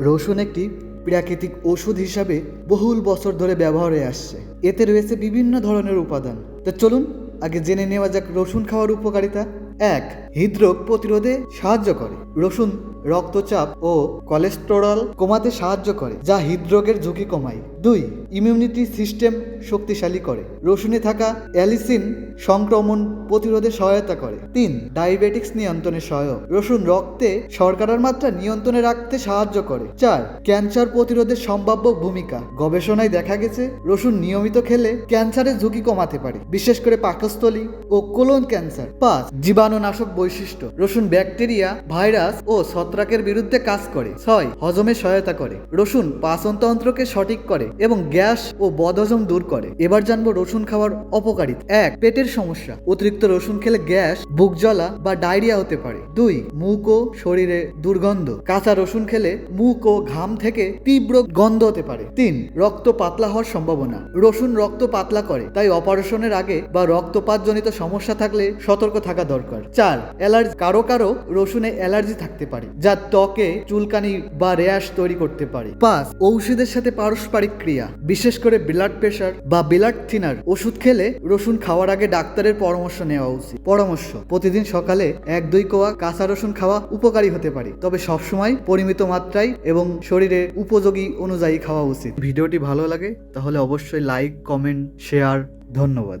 রসুন একটি প্রাকৃতিক ওষুধ হিসাবে বহুল বছর ধরে ব্যবহার হয়ে আসছে। এতে রয়েছে বিভিন্ন ধরনের উপাদান। তা চলুন, আগে জেনে নেওয়া যাক রসুন খাওয়ার উপকারিতা। এক, হৃদরোগ প্রতিরোধে সাহায্য করে। রসুন রক্তচাপ ও কোলেস্টেরল কমাতে সাহায্য করে, যা হৃদরোগের ঝুঁকি কমায়। দুই ইমিউনিটি সিস্টেম শক্তিশালী করে। রসুনে থাকা অ্যালিসিন সংক্রমণ প্রতিরোধে সহায়তা করে। তিন ডায়াবেটিক্স নিয়ন্ত্রণে সহায়ক। রসুন রক্তে শর্করার মাত্রা নিয়ন্ত্রণে রাখতে সাহায্য করে। চার ক্যান্সার প্রতিরোধে সম্ভাব্য ভূমিকা। গবেষণায় দেখা গেছে, রসুন নিয়মিত খেলে ক্যান্সারের ঝুঁকি কমাতে পারে, বিশেষ করে পাকস্থলী ও কোলন ক্যান্সার। পাঁচ, জীবাণুনাশক বৈশিষ্ট্য। রসুন ব্যাকটেরিয়া, ভাইরাস ও ছত্রাকের বিরুদ্ধে কাজ করে। ছয়, হজমে সহায়তা করে। রসুন পাচনতন্ত্রকে সঠিক করে। এবং গ্যাস ও বদহজম দূর করে। এবার জানব রসুন খাওয়ার অপকারিতা। এক, পেটের সমস্যা। অতিরিক্ত রসুন খেলে গ্যাস, বুক জ্বলা বা ডায়রিয়া হতে পারে। দুই, মুখ ও শরীরে দুর্গন্ধ। কাঁচা রসুন খেলে মুখ ও ঘাম থেকে তীব্র গন্ধ হতে পারে। তিন, রক্ত পাতলা হওয়ার সম্ভাবনা। রসুন রক্ত পাতলা করে, তাই অপারেশনের আগে বা রক্তপাতজনিত সমস্যা থাকলে সতর্ক থাকা দরকার। চার, অ্যালার্জি। কারও কারও রসুনে অ্যালার্জি থাকতে পারে, যা ত্বকে, চুলকানি বা র্যাশ তৈরি করতে পারে। পাঁচ, ঔষধের সাথে পারস্পরিক ক্রিয়া, বিশেষ করে ব্লাড প্রেশার বা ব্লাড থিনার ওষুধ খেলে রসুন খাওয়ার আগে ডাক্তারের পরামর্শ নেওয়া উচিত। পরামর্শ, প্রতিদিন সকালে এক দুই কোয়া কাঁচা রসুন খাওয়া উপকারী হতে পারে, তবে সবসময় পরিমিত মাত্রায় এবং শরীরে উপযোগী অনুযায়ী খাওয়া উচিত। ভিডিওটি ভালো লাগে তাহলে অবশ্যই লাইক কমেন্ট শেয়ার ধন্যবাদ।